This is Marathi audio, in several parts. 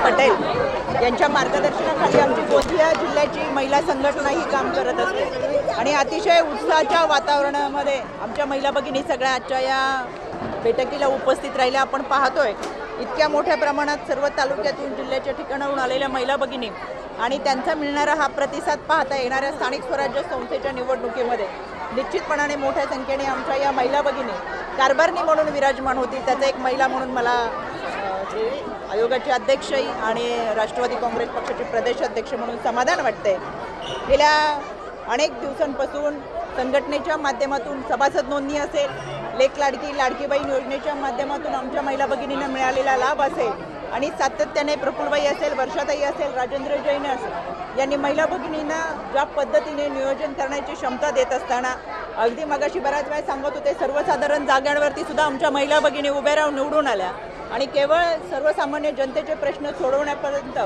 पटेल यांच्या मार्गदर्शनाखाली आमची गोंदिया जिल्ह्याची महिला संघटना ही काम करत असते. आणि अतिशय उत्साहाच्या वातावरणामध्ये आमच्या महिला भगिनी सगळ्या आजच्या या बैठकीला उपस्थित राहिल्या. आपण पाहतोय इतक्या मोठ्या प्रमाणात सर्व तालुक्यातून जिल्ह्याच्या ठिकाणाहून आलेल्या महिला भगिनी आणि त्यांचा मिळणारा हा प्रतिसाद पाहता येणाऱ्या स्थानिक स्वराज्य संस्थेच्या निवडणुकीमध्ये निश्चितपणाने मोठ्या संख्येने आमच्या या महिला भगिनी कारभारणी म्हणून विराजमान होती त्याचा एक महिला म्हणून मला जे आयोगाचे अध्यक्षही आणि राष्ट्रवादी काँग्रेस पक्षाचे प्रदेश अध्यक्ष म्हणून समाधान वाटते गेल्या अनेक दिवसांपासून संघटनेच्या माध्यमातून सभासद नोंदणी असेल लेख लाडकी लाडकी बहीण योजनेच्या माध्यमातून आमच्या महिला भगिनींना मिळालेला लाभ असेल आणि सातत्याने प्रफुलबाई असेल वर्षाताई असेल राजेंद्र जैन असेल यांनी महिला भगिनींना ज्या पद्धतीने नियोजन करण्याची क्षमता देत असताना अगदी मगाशी बऱ्याच वेळा सांगत होते सर्वसाधारण जागांवरती सुद्धा आमच्या महिला भगिनी उभ्या राहून निवडून आल्या. आणि केवळ सर्वसामान्य जनतेचे प्रश्न सोडवण्यापर्यंत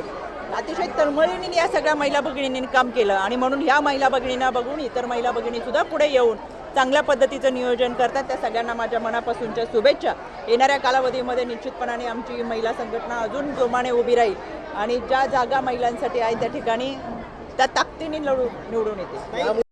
अतिशय तळमळीने या सगळ्या महिला भगिनींनी काम केलं. आणि म्हणून ह्या महिला भगिनींना बघून इतर महिला भगिनीसुद्धा पुढे येऊन चांगल्या पद्धतीचं नियोजन करतात. त्या सगळ्यांना माझ्या मनापासूनच्या शुभेच्छा. येणाऱ्या कालावधीमध्ये निश्चितपणाने आमची महिला संघटना अजून जोमाने उभी राहील आणि ज्या जागा महिलांसाठी आहेत त्या ठिकाणी त्या ताकदीने लढू निवडून येते